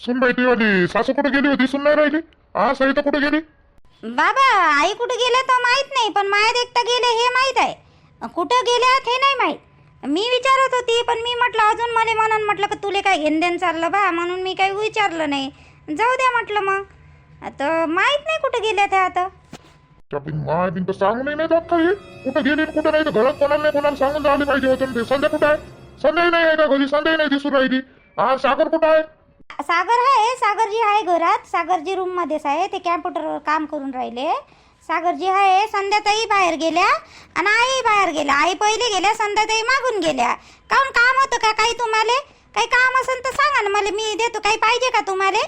सुनबाई ती वाली सासू कुठे गेली होती? सुन नाही राहिली. हा सविता कुठे गेली? बाबा आई कुठे गेल्या तर माहीत नाही पण माया देखता गेले हे माहीत आहे. कुठं गेल्यात हे नाही माहीत. मी विचारत होती पण मी म्हटलं अजून मला म्हणून म्हटलं की तुले काय घेणदेण चाललं बा? म्हणून मी काही विचारलं नाही. जाऊ द्या म्हटलं मग. आता माहीत नाही कुठं गेल्या त्या आता. शॉपिंग माय बिन तर सांगून नाही जात काही. कुठे गेली आणि कुठे नाही तर घरात कोणाला नाही कोणाला सांगून झाले पाहिजे होतं. ते संध्या कुठं आहे? संध्याही नाही आहे का घरी? संध्याही नाही दिसून राहिली. हा सागर कुठं आहे? सागर आहे सागरजी आहे घरात. सागरजी रूममध्येच आहे. ते कॅम्प्युटरवर काम करून राहिले. सागरजी आहे संध्याताई बाहेर गेल्या आणि आई बाहेर गेल्या. आई पहिले गेल्या संध्याताई मागून गेल्या. काहून काम होतं का काही तुम्हाला? काही काम असेल तर सांगा ना मला. मी देतो. काही पाहिजे का तुम्हाला?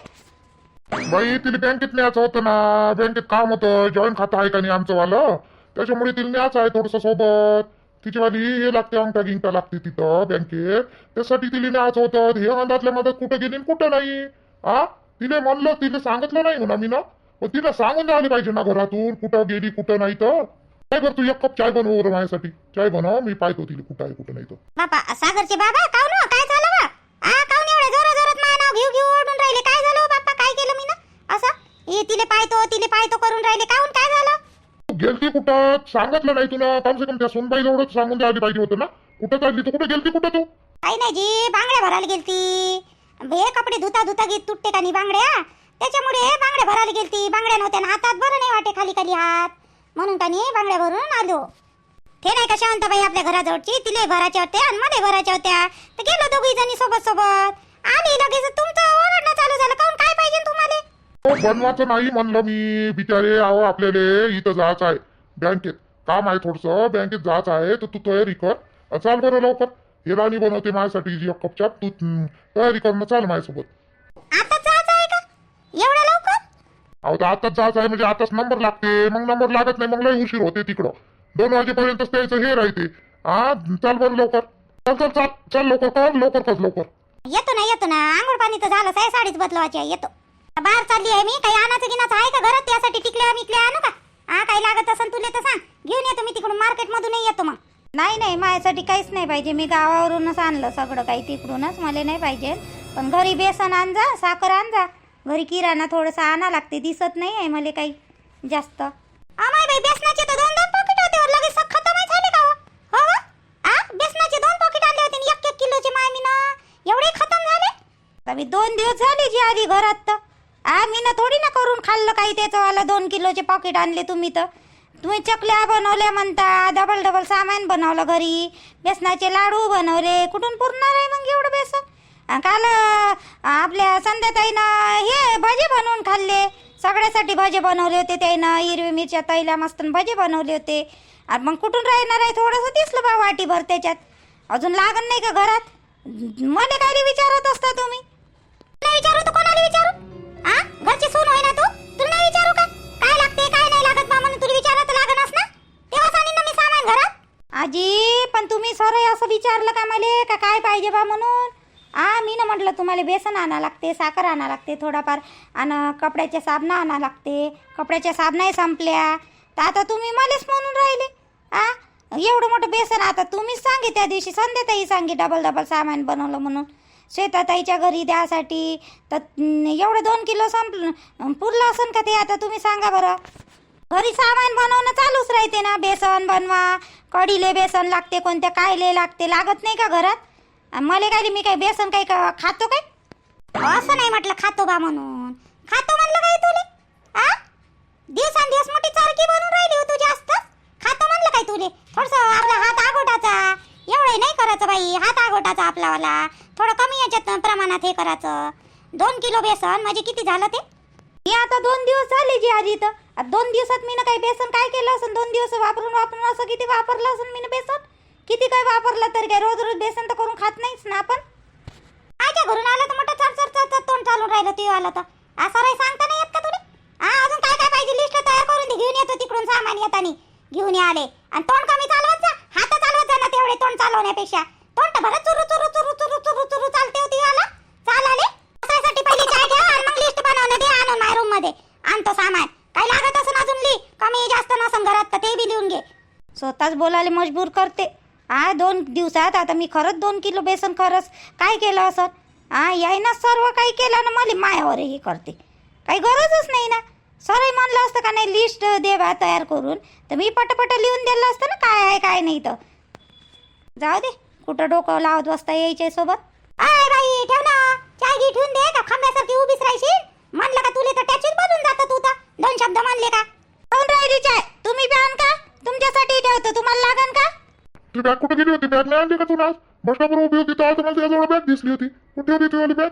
बाई तिला बँकेत न्यायचं होतं ना. बँकेत काम होतं. जॉईन खातं आहे का नाही आमचं वालं? त्याच्यामुळे तिला न्यायचं आहे थोडस सोबत. तिची वाली हे लागते अंगठा गिंगटा लागते तिथं बँकेत. त्यासाठी तिला नाच होतं. हे अंदाजल्या मदत कुठं गेली कुठं नाही. आ? तिने म्हणलं तिने सांगितलं नाही म्हणा मी ना पण तिला सांगून द्यायला पाहिजे ना घरातून कुठं गेली कुठं नाही तर. काय कर तू एक कप चाय बनव बरं माझ्यासाठी. चाय बनव मी पाहतो तिला कुठं आहे कुठं नाही तर. बापा सागरचे बाबा हो? काय झालं बा? आ काहून एवढे जोरा जोरात नाव घेऊ घेऊ ओरडून राहिले? काय झालं हो बाप्पा? काय केलं मी ना असं? हे तिले पाहतो तिले पाहतो करून राहिले. काऊन? काय झालं? गेलती कुठं? सांगितलं नाही तुला. कम से कम त्या सोनबाई जवळच सांगून द्यायला पाहिजे होतं ना. कुठं चालली तू? कुठे गेलती? कुठं तू? काही नाही जी बांगड्या भरायला गेलती. हे कपडे धुता धुता घेत तुटते का नाही बांगड्या? त्याच्यामुळे बांगड्या भरायला गेलती. बांगड्या नव्हत्या ना. हातात बरं नाही वाटे खाली खाली हात. म्हणून का नाही बांगड्या भरून आलो. ते नाही का शांताबाई आपल्या घराजवळची? तिले भरायच्या होत्या आणि मध्ये भरायच्या होत्या. तर गेलो दोघी जणी सोबत सोबत. आली लगेच तुमचं ओरडणं चालू झालं. का काय पाहिजे तुम्हाला हो बनवायचं नाही म्हणलं मी. बिचारे अहो आपल्याला इथं जायचं आहे. बँकेत. काम आहे थोडस. बँकेत जायचं आहे. तर तू तयारी कर. चाल बरं लवकर. हे राणी बनवते माझ्यासाठी जी कप चाप तू तयारी करणं चाल माझ्यासोबत. आहे अहो तर आताच जायचं आहे. म्हणजे आताच नंबर लागते. मग नंबर लागत नाही. मग लय उशीर होते तिकडं. दोन वाजेपर्यंत त्याचं हे राहते. हा चाल बरं लवकर. चल चल चाल. चल लवकर कर. लवकर कर लवकर. येतो ना येतो ना. आंघोळ पाणी तर झालं आहे. साडीच बदलवायची आहे. येतो. बाहेर चालली आहे मी. काही आणायचं गिनाचं आहे का घरात? त्यासाठी टिकल्या मिकल्या आणू का? हा काही लागत असेल तुला तर सांग. घेऊन येतो मी तिकडून. मार्केट मधूनही येतो मग. नाही नाही माझ्यासाठी काहीच नाही पाहिजे. मी गावावरूनच आणलं सगळं. काही तिकडूनच मला नाही पाहिजे. पण घरी बेसन आण जा साखर आण जा. घरी किराणा थोडंसं आणा लागते. दिसत नाही आहे मला काही जास्त. बाई बेसनाचे तर दोन दोन पॉकेट होते वर लगेच सब खतम झाले का हो? हो व? आ बेसनाचे दोन पॉकेट आणले होते आणि एक एक किलोचे माय मी ना एवढे खतम झाले? मी दोन दिवस झाले जी आली घरात तर. आ मी ना थोडी ना करून खाल्लं काही त्याचंवालं दोन किलोचे पॉकेट आणले तुम्ही तर. तुम्ही चकल्या बनवल्या म्हणता डबल डबल सामान बनवलं घरी. बेसनाचे लाडू बनवले. कुठून पुरणार आहे मग एवढं बेसन? काल आपल्या संध्याताईनं हे भजे बनवून खाल्ले. सगळ्यासाठी भजे बनवले होते त्यानं. हिरवी मिरच्या तैल्या मस्त भजे बनवले होते. आणि मग कुठून राहणार आहे? थोडंसं दिसलं बा वाटीभर त्याच्यात. अजून लागण नाही का घरात? मला काय विचारत असता तुम्ही? विचारू तर कोणाला विचारू? आ? घरची सून होय ना तू? तुला नाही विचारू का? काय लागते काय नाही लागत बा म्हणून तुला विचारत लागनस ना? तेव्हा आणीन ना मी सामान घरात. आजी पण तुम्ही सर असं विचारलं का मला? का काय पाहिजे बा म्हणून? आ मी ना म्हटलं तुम्हाला बेसन आणा लागते साखर आणा लागते थोडाफार. आणि कपड्याच्या साबणा आणा लागते. कपड्याच्या साबणाही संपल्या. तर आता तुम्ही मलाच म्हणून राहिले. आ? एवढं मोठं बेसन आता तुम्हीच सांगे त्या दिवशी. संध्याताई सांगे डबल डबल सामान बनवलं म्हणून. श्वेताताईच्या घरी द्यासाठी. तर एवढं दोन किलो संपलं. पुरलं असन का ते आता तुम्ही सांगा बरं. घरी सामान बनवणं चालूच राहते ना. बेसन बनवा. कढीले बेसन लागते कोणत्या कायले लागते लागत नाही का घरात? मला मले काय मी काय बेसन काही का खातो काय? असं नाही म्हटलं खातो बा म्हणून. खातो म्हणलं काय तुले? आ? दिवसांदिवस मोठी चारकी बनून राहिली हो तू जास्त. खातो म्हणलं काय तुले? थोडस आपला हात आगोटाचा. एवढं नाही करायचं बाई हात आगोटाचा आपलावाला. थोडं कमी याच्यात प्रमाणात हे करायचं. दोन किलो बेसन म्हणजे किती झालं ते? मी आता दोन दिवस झाले जी आजी आता दोन दिवसात मी काही बेसन काय केलं असं दोन दिवस वापरून वापरून असं किती वापरलं असं मी बेसन? किती काय वापरलं तरी काय? रोज रोज बेसन तर करून खात नाहीच ना आपण? आयच्या घरून आलं तर मोठं चर चर चर तोंड चालून राहिलं तू आलं तर. असं रे सांगता नाही येत का तुला हा अजून काय काय पाहिजे? लिस्ट तयार करून घेऊन येतो तिकडून सामान येतानी. घेऊन ये आले. आणि तोंड कमी चालवत एवढे तोंड चालवण्यापेक्षा. तोंड भरत चुरू चुरू चुरू चुरू चुरू चुरू चालते होती आला चाल आले बसायसाठी पहिली चाय घ्या आणि मग लिस्ट बनवणं दे आणून माझ्या रूममध्ये. आणतो सामान. काय लागत असं अजून ली. कमी जास्त नसून घरात तर ते बी लिहून घे. स्वतःच बोलायला मजबूर करते. आ दोन दिवसात आता मी खरंच दोन किलो बेसन खरंच काय केलं असं हा यायनं सर्व काही केलं ना मला मायावर हे करते. काही गरजच नाही ना. सरळ म्हणलं असतं का नाही लिस्ट दे बा तयार करून. तर मी पटपट लिहून दिलं असतं ना काय आहे काय नाही तर. जाऊ दे कुठं डोकं लावत बसता यायचे सोबत? आय बाई ठेव ना. चाय घी ठेवून दे. का खांब्यासारखी उभीच राहशील. म्हणलं का तुले तर टॅचीच बनून जातं तू तर. दोन शब्द मानले का? कोण राहिली चाय? तुम्ही प्यान का? तुमच्यासाठी ठेवतो. तुम्हाला लागन का? ती बॅग कुठे गेली होती? बॅग नाही आणली का तू आज? बस उभी होती तर मला त्याजवळ बॅग दिसली होती. कुठे होती तुझी बॅग?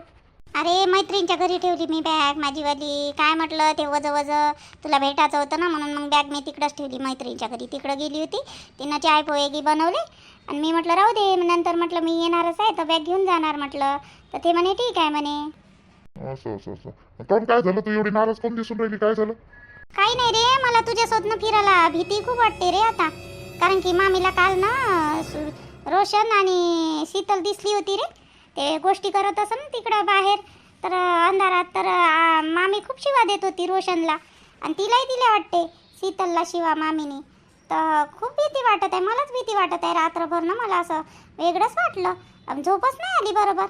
अरे मैत्रिणीच्या घरी ठेवली मी बॅग माझीवाली काय म्हटलं ते वज वज तुला भेटायचं होतं ना म्हणून मग बॅग मी तिकडंच ठेवली मैत्रिणीच्या घरी. तिकडं गेली होती तिनं चाय पोहेगी बनवले. आणि मी म्हटलं राहू दे नंतर म्हटलं मी येणारच आहे तर बॅग घेऊन जाणार म्हटलं. तर ते म्हणे ठीक आहे म्हणे. असं असं असं. काऊन काय झालं? तू एवढी नाराज कोण दिसून राहिली? काय झालं? काही नाही रे मला तुझ्यासोबत फिरायला भीती खूप वाटते रे आता. कारण की मामीला काल ना रोशन आणि शीतल दिसली होती रे. ते गोष्टी करत असं तिकडं बाहेर. तर अंधारात तर मामी खूप शिवा देत होती रोशनला. आणि तिलाही दिल्या वाटते शीतलला शिवा मामीने. तर खूप भीती वाटत आहे मलाच भीती वाटत आहे रात्रभर ना मला असं वेगळंच वाटलं. झोपच नाही आली बरोबर.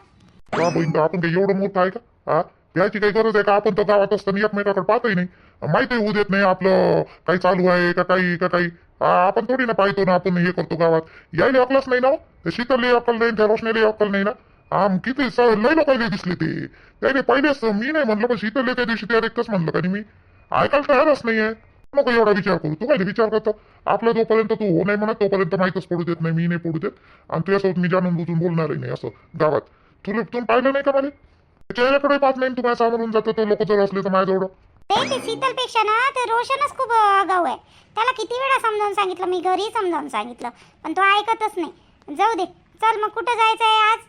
का बहीण आपण काही एवढं मोठं आहे का? हा याची काही गरज आहे का? आपण तर गावात असताना एकमेकाकडे पाहतही नाही. माहिती होऊ देत नाही आपलं काही चालू आहे का काही का काही. आपण थोडी ना पाहतो ना आपण हे करतो गावात. यायला अकलच नाही ना हो. अक्कल नाही त्या रोशनीला अक्कल नाही ना. हा मग किती स- लय लोकांना दिसले ते. त्याने पहिलेच मी नाही म्हणलं पण शीतल त्या दिवशी त्या एकच म्हणलं का मी? ऐकायला तयारच नाहीये. नको एवढा विचार करू. तू काय विचार करतो? आपला जोपर्यंत तू हो नाही म्हणत तोपर्यंत माहीतच पडू देत नाही मी नाही पडू देत. आणि तुझ्यासोबत मी जाणून बुजून बोलणारही नाही असं गावात. तुला तुम्ही पाहिलं नाही का मला? चेहऱ्याकडे पाहत नाही तुम्हाला सामोरून जातो तो लोक जर असले तर माझ्याजवळ. ते ते शीतलपेक्षा ना ते रोशनच खूप आगाऊ आहे. त्याला किती वेळा समजावून सांगितलं मी घरी समजावून सांगितलं पण तो ऐकतच नाही. जाऊ दे चल मग कुठं जायचं आहे आज?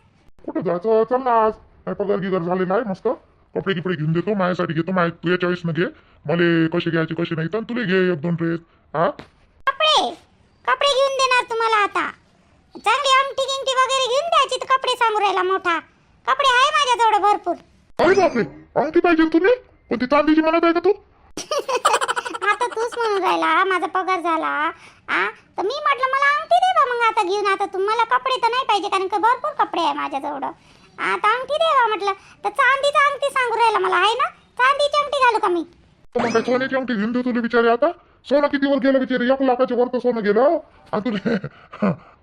कुठं जायचं? चल ना आज. काय पगार गिगार झालेला आहे मस्त. कपडे गिपडे घेऊन देतो. माझ्यासाठी घेतो. माझ्या तुझ्या चॉईसनं घे. मला कसे घ्यायचे कसे नाही तर तुला घे एक दोन ड्रेस हा? कपडे? कपडे घेऊन देणार तुम्हाला आता. चांगली अंगठी गिंगठी वगैरे घेऊन द्यायची तर कपडे सांगू राहिला मोठा. कपडे आहे माझ्याजवळ भरपूर. अरे बापरे. अंगठी पाहिजे ना तुला? पण ती चांदीची म्हणत आहे का तू? आता तूच म्हणून राहिला माझा पगार झाला आ? तर मी म्हटलं मला अंगठी दे बा घेऊन आता तुम्हाला कपडे तर नाही पाहिजे कारण का भरपूर कपडे आहे माझ्याजवळ. आता अंगठी दे बा म्हटलं तर चांदीचा अंगठी सांगू राहिला मला आहे ना? चांदीची अंगठी घालू का मी? मग काय सोन्याची अंगठी घेऊन देऊ तुला विचारे आता. सोनं किती वर गेलं विचारे एक लाखाच्या वर तर सोनं गेलं आणि तुला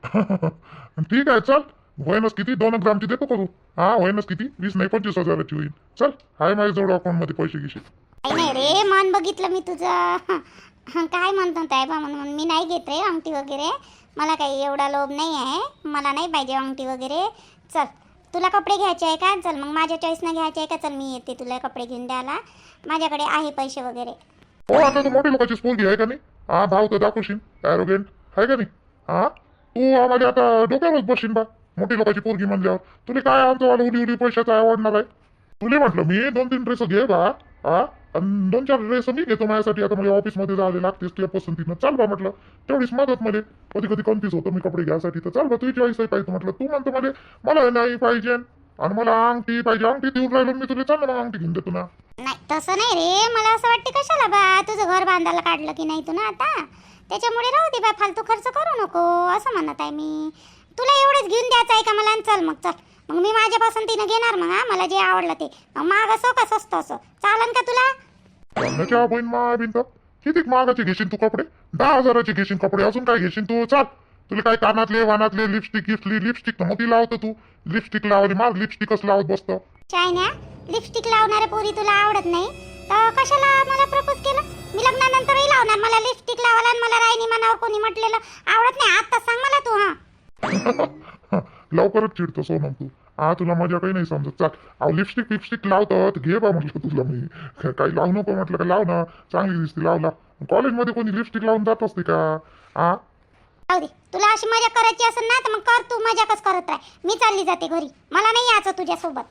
ठीक आहे चल. वयनच किती? दोन ग्रामची देतो करू. हा वयनच किती? वीस नाही पंचवीस हजाराची होईल. चल आहे माझ्याजवळ अकाउंटमध्ये पैसे गिसे काही नाही रे मन बघितलं मी तुझं. काय म्हणतो ताई बा म्हणून मी नाही घेत रे अंगठी वगैरे. मला काही एवढा लोभ नाही आहे. मला नाही पाहिजे अंगठी वगैरे. चल तुला कपडे घ्यायचे आहे का? चल मग माझ्या चॉईसनं घ्यायचे आहे का? चल मी येते तुला कपडे घेऊन द्यायला. माझ्याकडे आहे पैसे वगैरे. हो आता तू मोठ्या लोकांची स्पोर्गी आहे का नाही? हा भाव तर दाखवशील. ॲरोगेंट आहे का नाही? हा? तू आम्हाला आता डोक्यावरच बसशील बा. मोठी लोकांची पोरगी म्हणल्यावर. तुला काय आमचं वाला उडी उडी पैशाचा आवडणार आहे? तुला म्हटलं मी दोन तीन ड्रेस घे बा. हा? आणि दोन चार ड्रेस मी घेतो माझ्यासाठी. आता मला ऑफिसमध्ये जायला लागतेस तुझ्या पसंतीनं. चाल बा म्हटलं. तेवढीच मदत मध्ये कधी कधी कन्फ्युज होतो मी कपडे घ्यायसाठी तर चाल बा तुझी चॉईस आहे पाहिजे म्हटलं. तू म्हणतो मला मला नाही पाहिजे. आणि मला अंगठी पाहिजे. अंगठी देऊन राहिलो मी तुला. चाल ना अंगठी घेऊन देतो ना. नाही तसं नाही रे. मला असं वाटते कशाला बा? तुझं घर बांधायला काढलं की नाही तू ना आता? त्याच्यामुळे राहू दे बा. फालतू खर्च करू नको. असं म्हणत आहे मी. तुला एवढंच घेऊन द्यायचं आहे का मला? आणि चल मग चल. मग मी माझ्या पसंतीनं घेणार मग हा? मला जे आवडलं ते. मग माग असो का स्वस्त असो. चालन का तुला? लग्नाच्या बहीण मा किती महागाचे घेशील तू कपडे? दहा हजाराचे घेशील कपडे. अजून काय घेशील तू? चाल. तुला काय कानातले वानातले लिपस्टिक गिफ्टली लिपस्टिक तर मोठी लावतो तू. लिपस्टिक लावली माझ लिपस्टिकच लावत बसतो. चायना लिपस्टिक लावणाऱ्या पोरी तुला आवडत नाही. तर कशाला मला प्रपोज केलं? मी लग्नानंतरही लावणार. मला लिपस्टिक लावायला आणि मला रायनी मनावर कोणी म्हटलेलं आवडत नाही. आता सांग मला तू हा. लवकरच चिडतो सोनम तू. हा तुला मजा काही नाही समजत. चाल. अहो लिपस्टिक लिपस्टिक लावतात. घे बा म्हटलं तुला मी. काही लावू नको म्हटलं का? लाव ना. चांगली दिसते लाव कॉलेजमध्ये कोणी लिपस्टिक लावून जात असते का? हा जाऊ दे. तुला अशी मजा करायची असेल ना तर मग कर तू. मजाकच करत राह. मी चालली जाते घरी. मला नाही यायचं तुझ्यासोबत.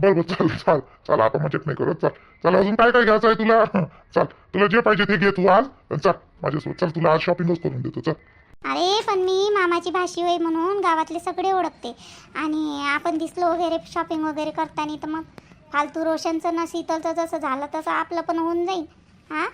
बरं बरं. चाल चाल. चाल आता मजेत नाही करत. चाल. चाल अजून काय काय घ्यायचं आहे तुला? चाल. तुला जे पाहिजे ते घे तू आज. चाल माझ्यासोबत. चल तुला आज शॉपिंगच करून देतो. चल. अरे पण मी मामाची भाषी होय म्हणून गावातले सगळे ओळखते. आणि आपण दिसलो वगैरे शॉपिंग वगैरे करताना तर मग फालतू रोशनचं ना शीतलचं जसं झालं तसं आपलं पण होऊन जाईल हां?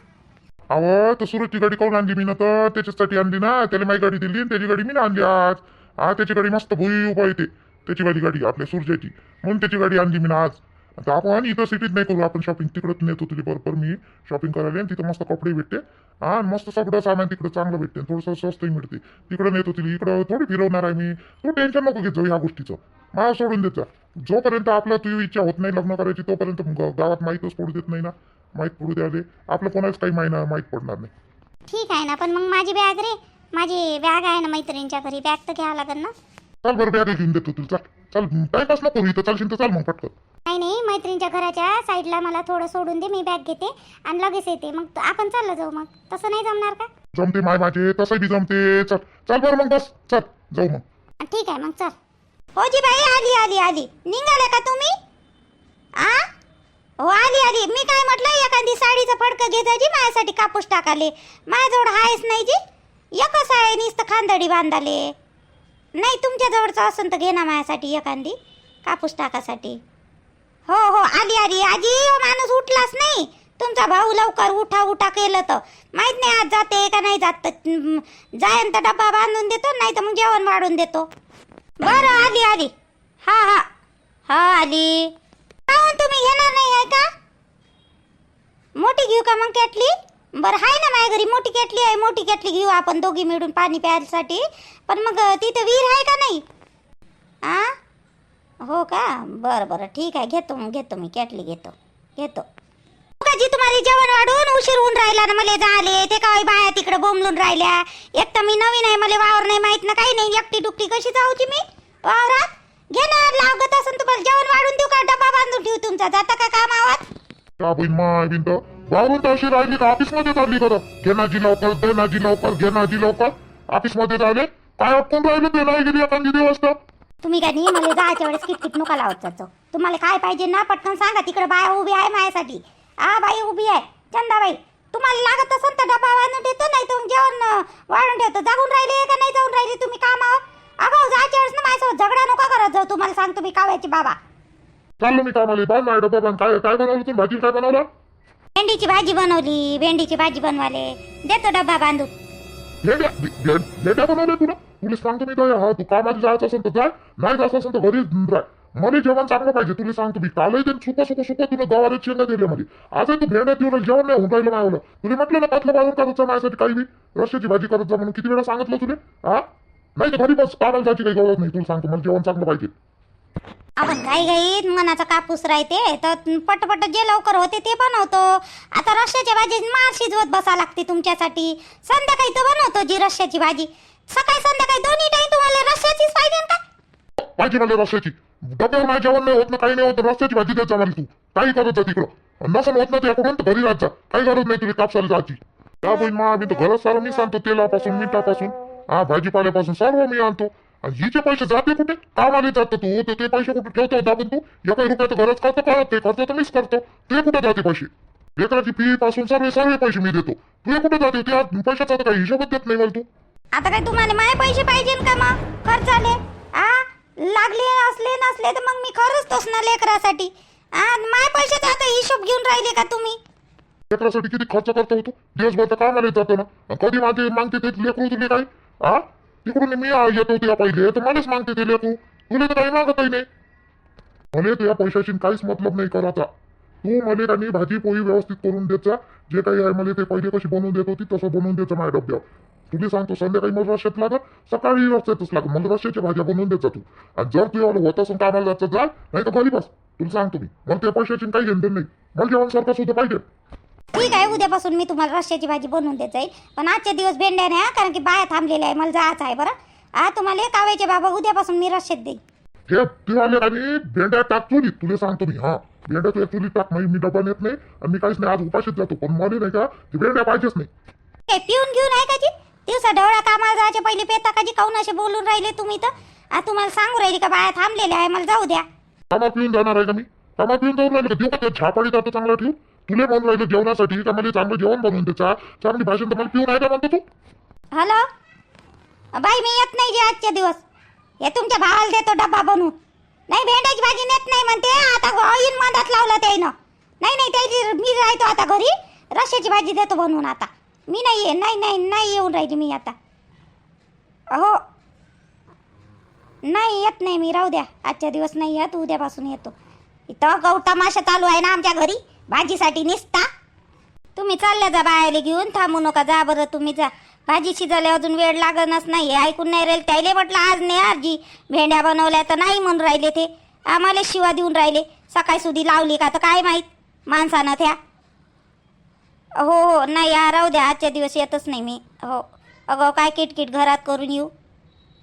अहो तर सुरतची गाडी काऊन आणली मी ना तर? त्याच्यासाठी आणली ना. त्याला माझी गाडी दिली आणि त्याची गाडी मी ना आणली आज. हा त्याची गाडी मस्त भुई उभा येते. त्याची वाली गाडी आपल्या सुरजाची. म्हणून त्याची गाडी आणली मी ना आज. आता आपण इथं सिटीत नाही करू. आपण शॉपिंग तिकडंच नेतो तुझी बरोबर मी. शॉपिंग करायला आणि तिथं मस्त कपडे भेटते. हा आणि मस्त सगळं सामान तिकडं चांगलं भेटते थोडंसं स्वस्तही मिळते. तिकडं नेतो तिला इकडं थोडी फिरवणार आहे मी. तू टेन्शन नको घेत जाऊ ह्या गोष्टीचं. मला सोडून देत जा. जोपर्यंत आपलं तुझी इच्छा होत नाही लग्न करायची तोपर्यंत गावात माहीतच पडू देत नाही ना. माहीत पडू द्याले आपलं कोणाच काही माहिना माहीत पडणार नाही. ठीक आहे ना पण मग माझी बॅग रे. माझी बॅग आहे ना मैत्रिणीच्या घरी. बॅग तर घ्यावं लागेल ना. चल बरं बॅग घेऊन देतो तुला. चल चल टाइमपास नको इथं चालशील तर चाल मग पटकन. नाही नाही मैत्रिणीच्या घराच्या साईडला मला थोडं सोडून दे मी बॅग घेते आणि लगेच येते. मग आपण चाललं जाऊ मग. तसं नाही जमणार का? जमते माय माझे तसंही बी जमते. चल चल बरं मग बस. चल जाऊ मग. ठीक आहे मग चल. हो जी बाई आली आली आली. निघाले का तुम्ही? आ? हो आली आली. मी काय म्हटलं एखादी साडीचं फडकं घे जी माझ्यासाठी कापूस टाकाले. माझ्याजवळ आहेच नाही जी. एकच आहे नुसतं खांदडी बांधाले. नाही तुमच्या जवळचं असेल तर घे ना माझ्यासाठी एखादी कापूस टाकासाठी. हो हो आली आली आजी हो माणूस उठलाच नाही. तुमचा भाऊ लवकर उठा उठा केलं तर. माहीत नाही आज जाते का नाही जात तर, जाईन तर डब्बा बांधून देतो नाही तर मग जेवण वाढून देतो. बरं आली आली हा हा. हा आली तुम्ही घेणार नाही आहे का? मोठी घेऊ का मग केटली बरं आहे ना माझ्या घरी. मोठी केटली आहे मोठी केटली घेऊ आपण दोघी मिळून पाणी प्यायसाठी. पण मग तिथं विहीर आहे का नाही? आ? हो का? बरं बरं. ठीक आहे घेतो मग घेतो मी. केटली घेतो घेतो. जी तुम्हाला जेवण वाढून उशीर होऊन राहिला ना मला झाले. ते काय बाया तिकडे बोमलून राहिल्या? एक तर मी नवीन आहे मला वावर नाही माहीत ना काही नाही. एकटी डुकटी कशी जाऊची मी? वावरात? घे ना लागत असेल तुम्हाला. जेवण वाढून देऊ का? डबा बांधून ठेवू तुमचा. जाता का कामावर? का बहीण माय वावरून तर अशी राहिली का ऑफिसमध्ये चालली खरं घे ना जी लवकर दे ना जी लवकर घे ना जी लवकर. ऑफिसमध्ये झाले. काय अटकून राहिले ते? नाही गेली एखादी दिवस तर. तुम्ही काय नाही मला जायच्या वेळेस किटकिट नुका लावत जातो. तुम्हाला काय पाहिजे ना पटकन सांगा. तिकडे बाया उभी आहे माझ्यासाठी. आ बाई उभी आहे. चंदाबाई तुम्हाला लागत असेल तर डबा बांधून देतो नाही तर मग जेवण वाढून ठेवतो. जागून राहिले का नाही जाऊन राहिले तुम्ही कामावर? अगं जायच्या वेळेस ना माझ्यासोबत झगडा नका करत जाऊ. तुम्हाला सांगतो मी कावायची बाबा. चाललो मी कामाला. बाय बांध. काय काय बनवलं तुम्ही भाजी काय बनवलं? भेंडीची भाजी बनवली भेंडीची भाजी बनवाले. देतो डब्बा बांधून. भेंड्या भे- भे- भेंड्या बनवल्या तुला? तुला सांगतो मी काय हा तू कामाला जायचं असेल तर जाय नाही जायचं असेल तर घरी राह मला जेवण चांगलं पाहिजे तुला सांगतो मी कालही ते सुका सुका सुका तुला गवारे शेंगा दिले मध्ये आजही तू भेंड्या देऊन जेवण नाही होऊन राहिलं मावलं तुला म्हटलं ना पातलं बाजून जा माझ्यासाठी काही बी. रश्याची भाजी करत जा म्हणून किती वेळा सांगितलं तुला? हा? नाही तर घरी बस कामाला जायची काही गरज नाही तुला सांगतो मला जेवण चांगलं पाहिजे. आपण घाई घाईत मनाचा कापूस राहते. तर पटपट जे लवकर होते ते बनवतो. आता रश्याची भाजी मार शिजवत बसा लागते तुमच्यासाठी. संध्याकाळी तर बनवतो जी रश्याची भाजी. सकाळी संध्याकाळी दोन्ही टाइम तुम्हाला रश्याचीच पाहिजे का पाहिजे मला रस्त्याची डब्यावर माझ्या जेवण नाही होत ना काही नाही होत रस्त्याची भाजी द्यायचा मला तू. काही करत जा तिकडं. नसन होत ना त्याकडून तर घरी राहत जा. काही गरज नाही तुला कापसाला जायची. त्या बहीण मा मी तर घरात सारं मी सांगतो तेलापासून मिठापासून. हा भाजीपाल्यापासून सर्व मी आणतो. आणि हिचे पैसे जाते कुठे? कामाला जातं तू. तर ते पैसे कुठे ठेवतो दाबून तू? एका रुपयाचं घरच करतो का? ते करतो तर मीच करतो. ते कुठे जाते पैसे? लेकराची फी पासून सर्व सर्व पैसे मी देतो. तुझे कुठे जाते? त्या पैशाचा तर काही हिशोबच देत नाही मला तू. आता काय तुम्हाला माय पैसे पाहिजे का मग? खर्च आले आ? लागले असले नसले तर मग मी खरंच ना लेकरासाठी. आ? माय पैशाचा आता हिशोब घेऊन राहिले का तुम्ही? लेकरासाठी किती खर्च करतो होतो दिवसभर तर कामाला जातो ना. कधी माझे मागते ते लेकरू तुले काय? हा तिकडून मी येतो त्या पहिले. तर मलाच मागते ते लेकरू. तुला तर काही मागतही नाही. मला तुझ्या पैशाची काहीच मतलब नाही करायचा तू मला आणि भाजी पोळी व्यवस्थित करून द्यायचा जे. काही आहे मला ते पहिले कशी बनवून देत होती तसं बनवून द्यायचं माझ्या डब्यावर. तुला सांगतो संध्याकाळी मला रश्यात लागत सकाळी रस्त्यातच लागत मला रश्याच्या भाज्या बनवून द्यायचा तू. आणि जर तुझ्या होत असेल कामाला जायचं जा नाही तर घरी बस. तुला सांगतो मी. मला त्या पैशाची काही घेणं नाही. मला जेवण सारखं सुद्धा पाहिजे. ठीक आहे उद्यापासून मी तुम्हाला रश्याची भाजी बनवून देत जाईल. पण आजचे दिवस भेंड्या नाही हा, कारण की बाया थांबलेल्या आहे मला जायचं आहे बरं. हा तुम्हाला कावायचे बाबा उद्यापासून मी रश्यात देईन. हे तू आले आणि भेंड्या टाक चुलीत तुला सांगतो मी हा. भेंड्या तुझ्या चुलीत टाक नाही मी डबा नेत नाही आणि मी काहीच नाही आज उपाशीच जातो. पण मला नाही का ते भेंड्या पाहिजेच नाही. काय पिऊन घेऊन आहे का जी? दिवसा ढवळा कामाला जायच्या पहिले पेता का जी काऊन असे बोलून राहिले तुम्ही तर? आ तुम्हाला सांगू राहिली का बाया थांबलेल्या आहे मला जाऊ द्या. कामा पिऊन जाणार आहे का मी? कामा पिऊन जाऊन राहिलं का? देऊ का ते? छापाडी जातो चांगला ठेवू तुले म्हणून राहिलं जेवणासाठी का मला चांगलं जेवण बनवून त्याचा चांगली भाषण तर मला पिऊन आहे का म्हणतो तू? हॅलो? बाई मी येत नाही जे आजचे दिवस. हे तुमच्या भावाला देतो डब्बा बनवून. नाही भेंड्याची भाजी नेत नाही म्हणते. आता ऑइन मधात लावलं त्यानं नाही नाही त्याची मी राहतो आता घरी. रश्याची भाजी देतो बनवून आता. मी नाही ये नाही नाही नाही येऊन राहिली मी आता. हो नाही येत नाही मी. राहू द्या. आजच्या दिवस नाही येत उद्यापासून येतो. इथं गौतमाशा चालू आहे ना आमच्या घरी? भाजीसाठी निसता. तुम्ही चालल्या जा बाहेर घेऊन थांबू नका जा बरं तुम्ही जा. भाजी शिजायला अजून वेळ लागणच नाही. ऐकून नाही राहील त्याले म्हटलं आज नाही आजी. भेंड्या बनवल्या तर नाही म्हणून राहिले ते. आम्हाला शिवा देऊन राहिले. सकाळी सुधी लावली का तर काय माहीत? माणसानं त्या. हो हो नाही या राहू द्या. आजच्या दिवस येतच नाही मी. हो. अगं काय किटकिट घरात करून येऊ?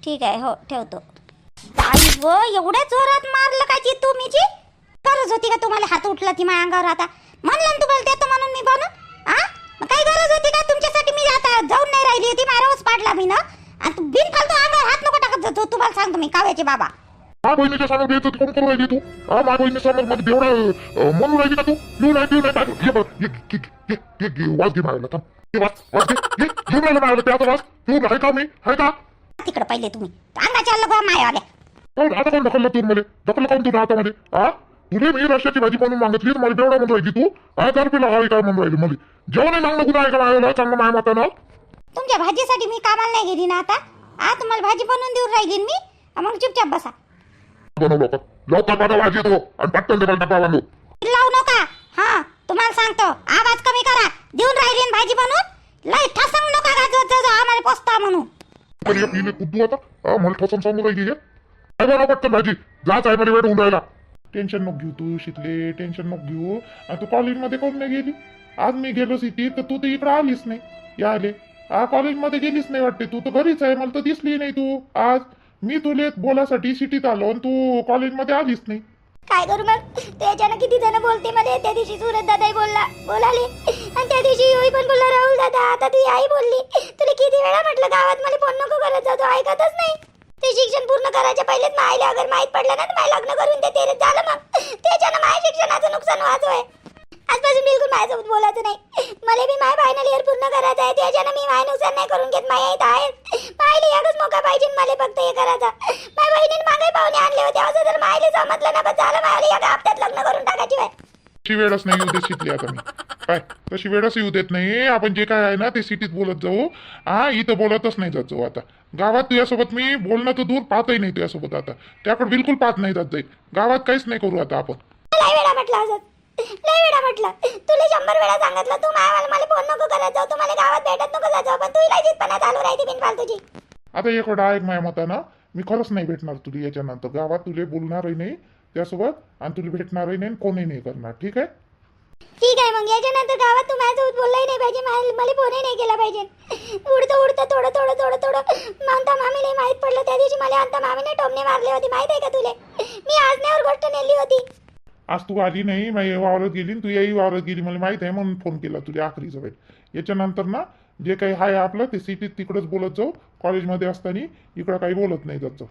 ठीक आहे हो ठेवतो. आई व एवढ्या जोरात मारलं पाहिजे तुम्ही जी? गरज होती का तुम्हाला हात उठला ती माझ्या अंगावर आता? म्हणलं ना तुम्हाला देतो म्हणून मी आ? मग काही गरज होती का? तुमच्यासाठी मी आता जाऊन नाही राहिली होती मारावंच पाडला मी ना? आणि तू बिन फालतू अंगावर हात नको टाकत जातो तुम्हाला सांगतो मी काव्याचे बाबा. हा बहिणीच्या समोर द्यायचं तू कोण करू राहिली तू? हा माझ्या बहिणीच्या समोर मध्ये बेवडा अं, म्हणून राहिली का तू? येऊ नाही येऊ नाही हे बघ ये घे घे घे घे वाज घे मारायला थांब. हे वाज वाज घे. घे घेऊन राहिलं मारायला त्याचा वाज तू आहे का मी? आहे का? तिकडे पहिले तुम्ही. अंगाच्या आता कोण ढकललं तू मध्ये ढकललं काऊन तुझ्या हातामध्ये? हा तुझे मी रश्याची भाजी बनवून मागितली तर मला बेवडा म्हणून राहिली तू. हा चार रुपये लागावी काय म्हणून राहिली मध्ये जेवण मागणं गुन्हा आहे का मायाला? चांगलं माया मातानं? तुमच्या भाजीसाठी मी कामाला नाही गेली ना आता? आ तुम्हाला भाजी बनवून देऊन राहिली मी? मग चुपचाप बसा. बनवलं लवकर. लवकर पाठवा भाजी येतो. आणि पटकन ते बांधू. लावू नका. हा तुम्हाला सांगतो. आवाज कमी करा. देऊन राहिली भाजी बनवून? लय ठसंग नका गाजवत आम्हाला पोचता म्हणून. पण ये पिले कुद्दू आता. हा मला ठसून सांगू राहिली हे. काय बनव पटकन भाजी? आहे मला वेळ होऊन राहिला. टेन्शन नको घेऊ तू शिकले टेन्शन नको घेऊ. आणि तू कॉलेजमध्ये कोण नाही गेली? आज मी गेलो सिटी तर तू तर इकडे आलीस नाही. या आले. हा कॉलेजमध्ये गेलीच नाही वाटते तू. तर घरीच आहे मला तर दिसली नाही तू. आज मी तुले बोलासाठी सिटीत आलो आणि तू कॉलेजमध्ये आलीच नाही. काय करू मग? त्याच्यानं किती जण बोलते मध्ये त्या दिवशी सुरत दादाही बोलला बोलाले. आणि त्या दिवशी योई पण बोलला राहुल दादा आता ती आई बोलली. तुला किती वेळा म्हटलं गावात मला फोन नको करत जातो ऐकतच नाही. ते शिक्षण पूर्ण करायच्या पहिलेच मायला अगर माहीत पडलं ना तर माझं लग्न करून देते रे. झालं मग. त्याच्यानं माझ्या शिक्षणाचं नुकसान वाचवय आजपासून बिलकुल माझ्यासोबत बोलायचं नाही. मला बी माझ्या फायनल इयर पूर्ण करायचं आहे. त्याच्यानं मी माय नुकसान नाही करून घेत. माझ्या इथं आहे मायला एकच मोका पाहिजे मला फक्त हे करायचा. माझ्या बहिणीने मागे पाहुणे आणले होते. असं जर मायले समजलं ना बस झालं मायला एका हप्त्यात लग्न करून टाकायची वाय वेळच नाही शिकली आता मी काय? तशी वेळच येऊ देत नाही. आपण जे काय आहे ना ते सिटीत बोलत जाऊ. हा इथं बोलतच नाही जात जाऊ आता. गावात तुझ्यासोबत मी बोलणं तर दूर पाहतही नाही तुझ्यासोबत आता. त्याकडे बिलकुल पाहत नाही जात जाईल गावात काहीच नाही करू आता आपण. लय वेळा म्हटलं असं लय वेळा म्हटलं. तुला शंभर वेळा सांगितलं तू माय मला फोन नको करत जाऊ. तुम्हाला गावात भेटत नको जात जाऊ. पण तू इला जितपणा चालू राहते बिनफालतूची. आता एक वेळा ऐक माझ्या मतानं. मी खरंच नाही भेटणार तुला याच्यानंतर. गावात तुले बोलणारही नाही त्यासोबत आणि तुला भेटणारही नाही कोणही नाही करणार. ठीक आहे? ठीक आहे मग याच्यानंतर गावात तू माझ्यासोबत बोललाही नाही पाहिजे मला फोनही नाही केला पाहिजे. उडतं उडतं थोडं थोडं थोडं थोडं मानता मामीला माहीत पडलं त्या दिवशी मला अंता मामीने टोमने मारले होते माहीत आहे का तुले? मी आज नाहीवर गोष्ट नेली होती. आज तू आली नाही माझी वावरत गेली तू याही वावरत गेली मला माहीत आहे म्हणून फोन केला तुझ्या आखरीचं भेट याच्यानंतर ना जे काही आहे आपलं ते सिटीत तिकडंच बोलत जाऊ कॉलेजमध्ये असताना इकडं काही बोलत नाही जात जाऊ